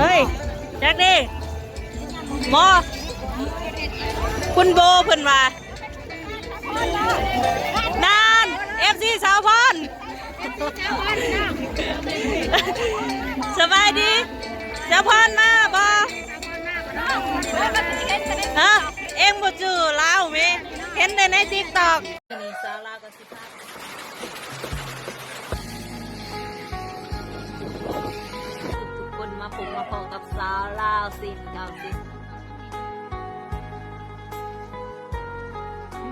เฮ้ยแจ็คดิหมอคุณโบเพิ่นมานานเอฟซีสาวพรสบายดีสาวพรมาบ่ฮะเอ็งบ่จื้อลาวแม่เห็นแต่ในติ๊กตอกนี่สาวลาวก็สิพา คนมาพบมาพอกับสาวลาวสินเก่าสิน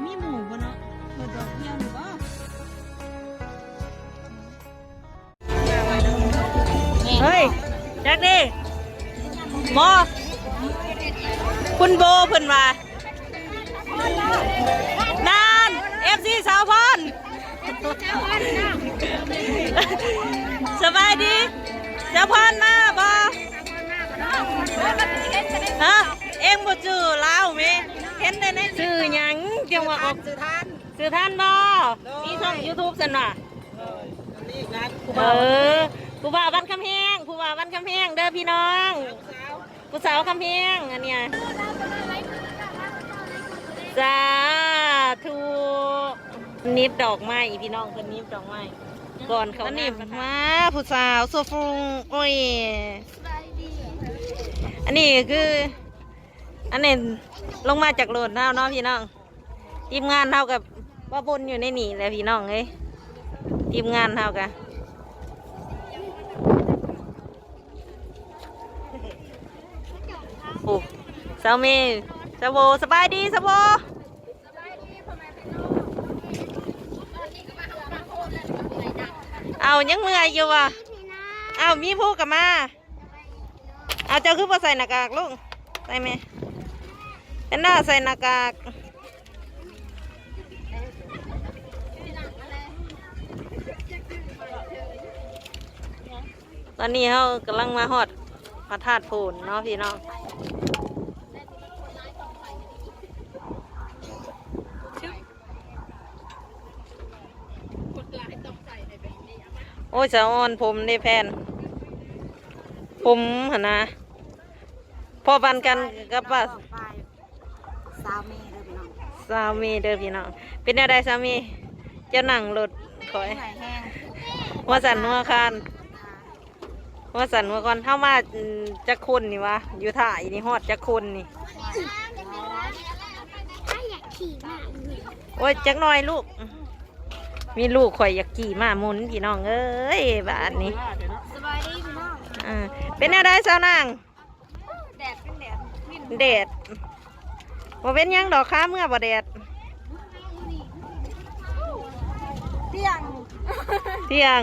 มีหมูบ่เนาะเปิดดอกเดียวหรือบ่เฮ้ยแจ็คดิหมอคุณโบเพิ่นมานานเอฟซีสาวพรสบายดีสาวพรมาบ่ ฮะเอ็งบ่จื้อลาวแม่เห็นแต่ในชื่อหยังจังว่าออกสื่อทานสื่อท่านบ่มีช่อง YouTube ซั่นน่ะนี่ร้านกูเออผู้บ่าวบ้านคำแพงผู้บ่าวบ้านคำแพงเด้อพี่น้องผู้สาวคำแพงอันเนี้ยสาธุนิบดอกไม้พี่น้องคนนิบดอกไม้ก่อนเขานิบมาผู้สาวโซฟุงโอ้ย อันนี้คือ อันนี้ลงมาจากโลดเท่าเนาะพี่น้องทีมงานเท่ากับว่าบนอยู่ในนี่แหละพี่น้องเอ้ยทีมงานเท่ากันโอ้สาวเมย์สาวโบสบายดีสาวโบเอายังเมื่อยอยู่วะเอามีผู้กับมา เอาเจ้าคือพอใส่หน้ากากลูกใส่ไหมเป็นหน้าใส่หน้ากากตอนนี้เขากำลังมาฮอดพระธาตุโพนเนาะพี่น้องโอ้ยสะอ่อนผมได้แพน ผมหนนะพอปันกันกับว่าสาวเมย์เด้อพี่น้องสามีเด้อพี่น้อง เป็นอะไรสามีเจ้าหนังรถคอยเหนื่อยแห้งหัวสันหัวคานหัวสันหัวคอนเข้ามาอืมจักคนนี่วะอยู่ถ่ายนี่ฮอดจักคนนี่โอ้ยจักหน่อยลูก มีลูกข่อยอยากขี่มาหมุนพี่น้องเอ้ยบาทนี้สบายดีพี่น้ องอ่าเป็นอะไรสาวนางแดดเป็นแดดวินแดดบ่เป็นหยังดอกค้าเมื่อบ่แดดเที่ยงเที่ยง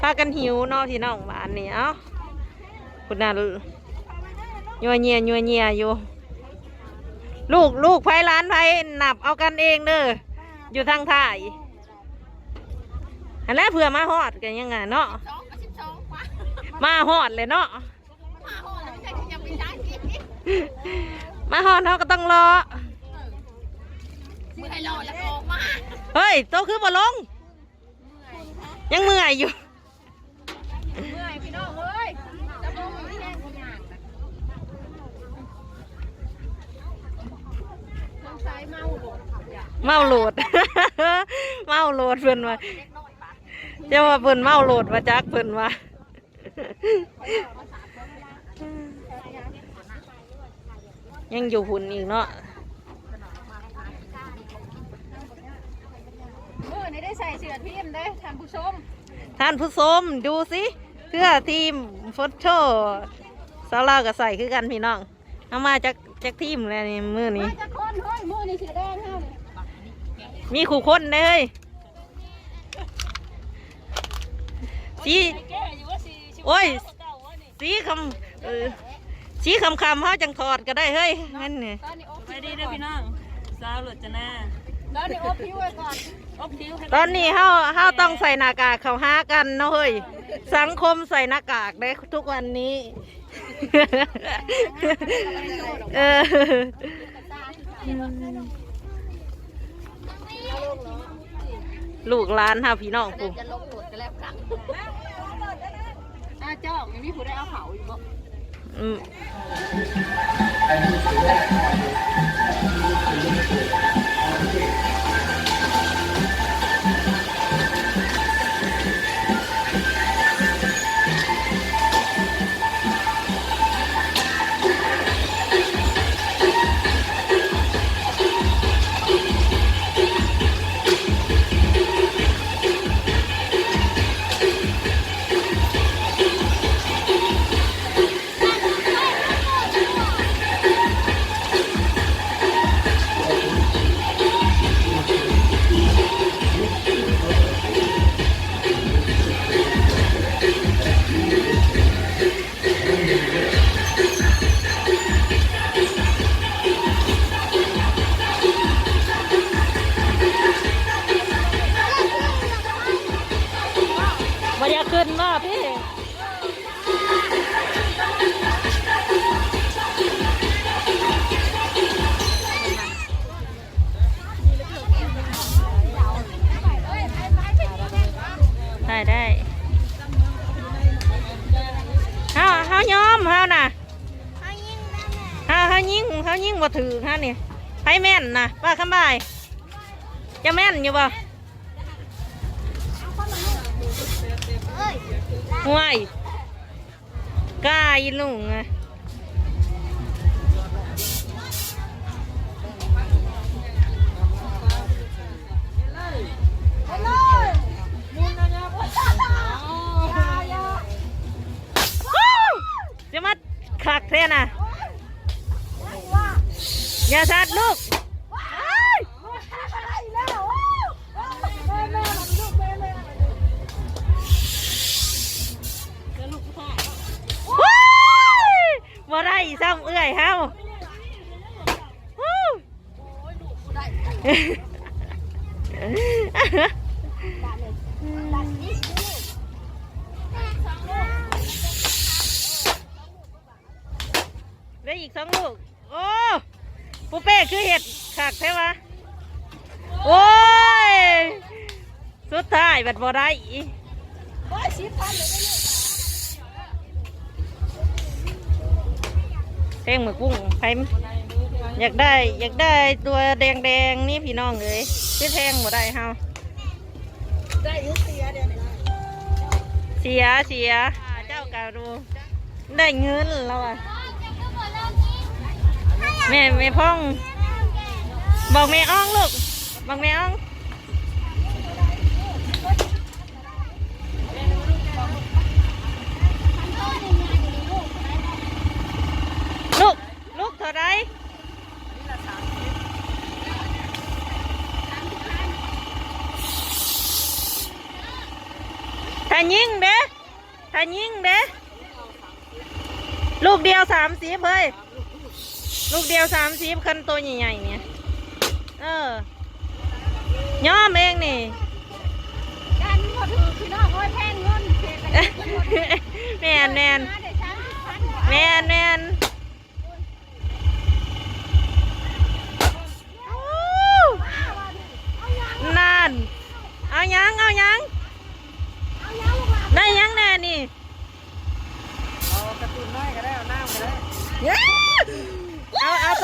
พากันหิวเนาะพี่น้องบ้านนี้เอ้าคุณน่ะยัวเงียยัวเงียอยู่ ลูกลูกไผร้านไผหนับเอากันเองเด้ออยู่ทางท่ายอันนั้นเผื่อมาฮอดกันยังไงเนาะ มาฮอดเลยเนาะมาโหแล้วไม่ใช่ที่ยังไม่ได้สิมาฮอดเขาก็ต้องรอมือให้รอแล้วก็ออกมาเฮ้ยโตคือบ่ลง ยังเมื่อยอยู่เมื่อยพี่น้องเอ้ยจะมองที่แห้งคนอย่างน้องสายเมาบ่เมาโหลดเมาโหลดเพิ่นว่าเจ้าว่าเพิ่นเมาโหลดมาจักเพิ่นว่า ยังอยู่หุ่นอีกเนาะมือนี่ได้ใส่เสื้อทีมเด้ท่านผู้ชม ท่านผู้ชมดูสิเสื้อทีมฟอตโชสาวลาวก็ใส่คือกันพี่น้องเอามาจากจากทีมแล้วนี่มือนี้ มาจะคนเฮ้ยมือนี่สีแดงเฮานี่มีขู่คนเลยสี โอ้ย สีคำเออสีคำคำๆเขาจังถอดก็ได้เฮ้ยงั้นเนี่ยตอนนี้อบไปดีเด้อพี่น้องสาวหลุดจะหน้าตอนนี้อบผิวไว้ก่อนอบคิ้วให้ตอนนี้เขาเขาต้องใส่หน้ากากเขาหากันเนาะเฮ้ยสังคมใส่หน้ากากได้ทุกวันนี้ เออลูกหลานเฮาพี่น้องปู่จะลงโหดกันแล้วกัน อ่าเจ้ามีผู้ได้เอาเขาอยู่บ่อืม ยิงเฮายิงบ่ถือฮานี่ไผแม่นนะว่าคำบายจะแม่นอยู่บ่ห่วยกล้าอีลุงอะจะมาขักเท่น่ะ อย่าสัตว์ลูกว้ายบ่ได้ซ้ำเอื้อยเฮาวู้ได้อีกสองลูก โอ้ ปูเป้คือเห็ดขักใช่ไหมโอ้ย สุดท้ายบัดบ่ได้อีกแทงหมึกกุ้งใครอยากได้ อยากได้ตัวแดงแดงนี่พี่น้องเลยที่แทงบ่ได้เฮาได้ยุเสียเดี๋ยวนี้เสียเสียเจ้าการูได้เงินแล้วอะ แม่แม่พ่อง บอกแม่อ้องลูก บอกแม่อ้องลูกลูกเท่าไรถ้ายิงเด้ถ้ายิงเด้ลูกเดียวสามสิบเฮ้ย ลูกเดียวสามสิบคันตัวใหญ่ๆเนี่ย เออย่อมเองนี่การพอถือพี่น้องโอ้ยแพงเงินเสียกันแมนแมนเดี๋ยวฉันพันแมนแมนนั่นเอายังเอายังได้ยังแน่นี่เอากระตุ้นน้อยก็ได้เอาน้ำก็ได้เอาเอา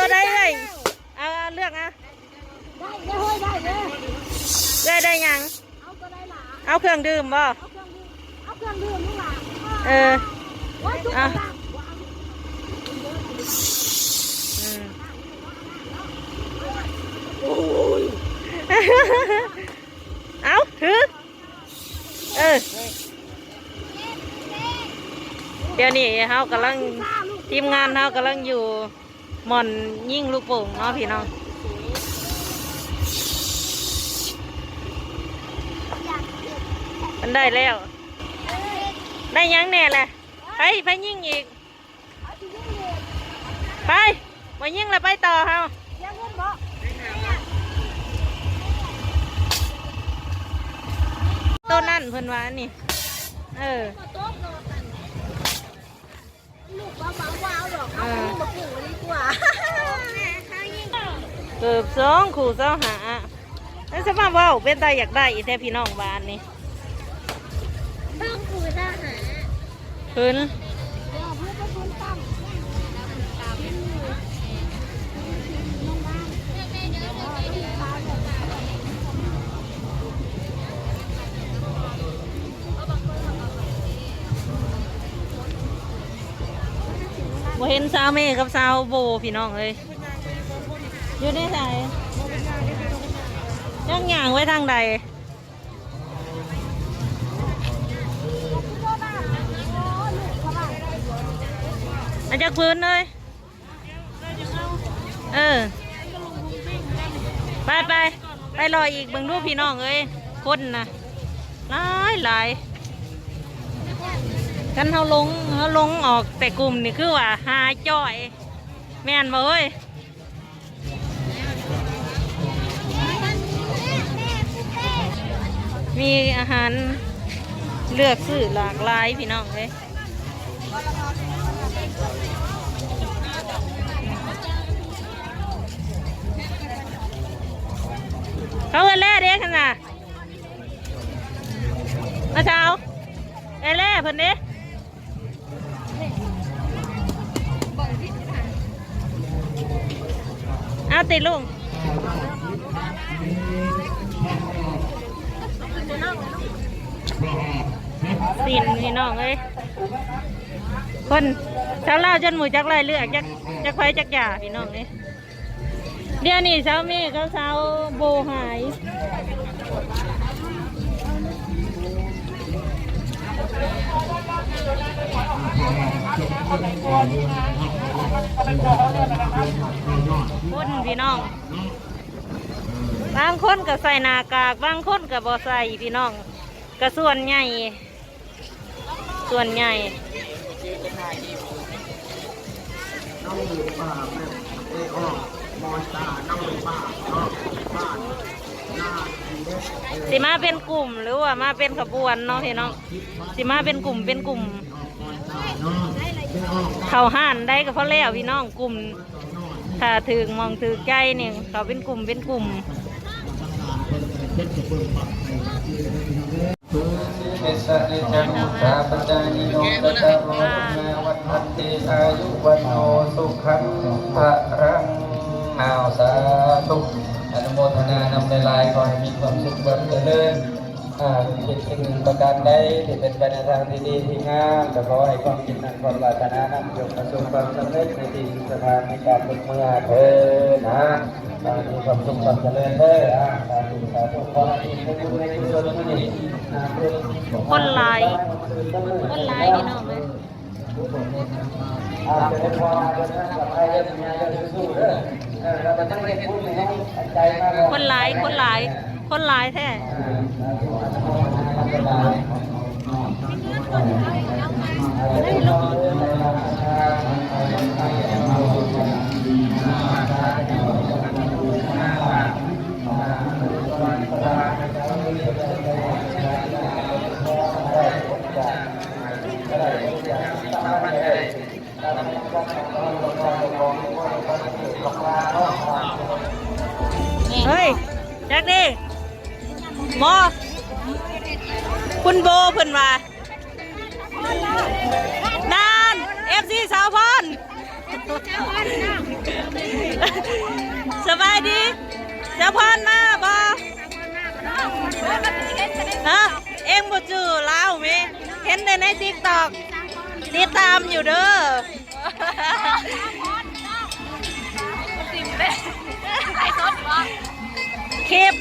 ตัวใดเลยเอาเอาเลือกอะได้เด้อเฮ้ยได้เด้อได้ได้ยัง เอาตัวได้หล่ะเอาเครื่องดื่มบ่เอาเครื่องดื่มเอาเครื่องดื่มลูกหล่ะเออว่าจุกอะตาอืมเอาถือเออเดี๋ยวนี้เขากำลังทีมงานเขากำลังอยู่ห ม่อนยิ่งลูกโป่งเนาะพี่น้องมันได้แล้ว ได้ยังแน่แหละไปไปยิ่งอีก ไปมายิ่งแล้วไปต่อเฮาเดี๋ยวเงินบ่ต้นนั่นเพิ่นว่านี่ เออ ลูกว่าเบาๆดอกเอาไปมาปลูกดีกว่าแม่เขายิ่งเกือบสองขู่เสาหานั่นสมาเว่าเป็นตาอยากได้อีแท้พี่น้องบ้านนี่ต้องปลูกทหารขึ้น บ่เห็นสาวเมย์กับสาวโบพี่น้องเอ้ยอยู่ในไหนย่างย่างไว้ทางใดอาจากพื้นเลยเออ ไปไปไปรออีกเบิ่งรูปพี่น้องเอ้ยคนนะหลายหลาย กันเขาลงเขาลงออกแต่กลุ่มนี่คือว่าหาจ่อย แม่นบ่เอ้ยมีอาหารเลือกซื้อหลากหลายพี่น้องเลยเขาเอเล่เด็กขนาดมาเช้าเอเล่เพิ่นเด้เติดลุงสินพี่น้องเอ้ยคนชาวลาวจนหมูจักไรเลือกจักจักไฟจักหยาพี่น้องเอ้ยเดี๋ยวนี้เช้าเมฆกับเช้าโบหาย คนพี่น้อง บางคนก็ใส่หน้ากาก บางคนก็บ่ใส่พี่น้องก็ส่วนใหญ่ ส่วนใหญ่สิมา สิมาเป็นกลุ่มหรือว่ามาเป็นขบวนเนาะพี่น้องสิมาเป็นกลุ่มเป็นกลุ่ม เขาห่านได้ก็เพราะแล้วพี่น้องกลุ่มถ้าถึงมองถือใจเนี่ยเขาเป็นกลุ่มเป็นกลุ่มเอสะเนจังมุทาปจานิโนตตะโรนาวัฏติอายุวันโนสุขังพระรังนาวสาธุ อนุโมทนานำในลายขอให้มีความสุขความเจริญอ่าคิดสิ่งหนึ่งประการใดที่เป็นไปในทางที่ดีที่งามก็ขอให้ความคิดนั้นความปรารถนานั้นจงประสบความสำเร็จในที่สถานในการเป็นเมื่อเถิดนะขอให้มีความสุขความเจริญเด้ออ่าสาธุสาธุขอให้มีในบุญในกุศลที่ดีอ่าเพื่อคนหลายคนหลายพี่น้องเลยอาจจะเป็นว่าจะทำกับใครจะมีอะไรจะสู้เด้อ เออเราจะต้องเรียนพูดให้ใจมากคนหลายคนหลายคนหลายแท้เฮ้ยแจ็คดิหมอคุณโบเพิ่นว่านานเอฟซีสาวพรสบายดีสาวพรมาบ่ฮะเอ็งบ่จื้อลาวแม่เห็นแต่ในติ๊กตอกติดตามอยู่เด้อ คลิป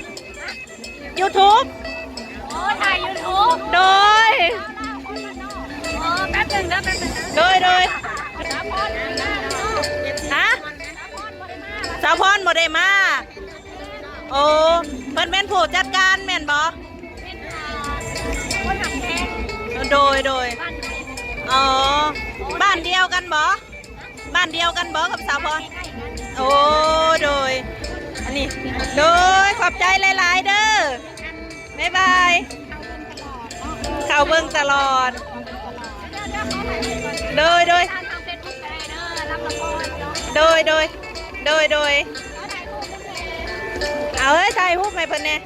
YouTube โอ้ถ่ายยูทูบโดย โอ้แป๊บหนึงนะแป๊บหนึงนะโดยโดยสามคนหน้าเนาะฮะสาวพรบ่ได้มา โอ้เพิ่นเป็นผู้จัดการแม่นบ่คนหักแพงโดยโดยบ้านอ๋อบ้านเดียวกันบ่บ้านเดียวกันบ่กับสาวพรโอ้ โดย อันนี้ โดยขอบใจหลาย ๆ เด้อบ๊ายบาย เข้าเบิ่งตลอด โดยโดยโดยโดยโดยโดยเอาเฮ้ยถ่ายรูปให้เพิ่นเนี่ย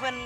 เพิ่นพี่น้อง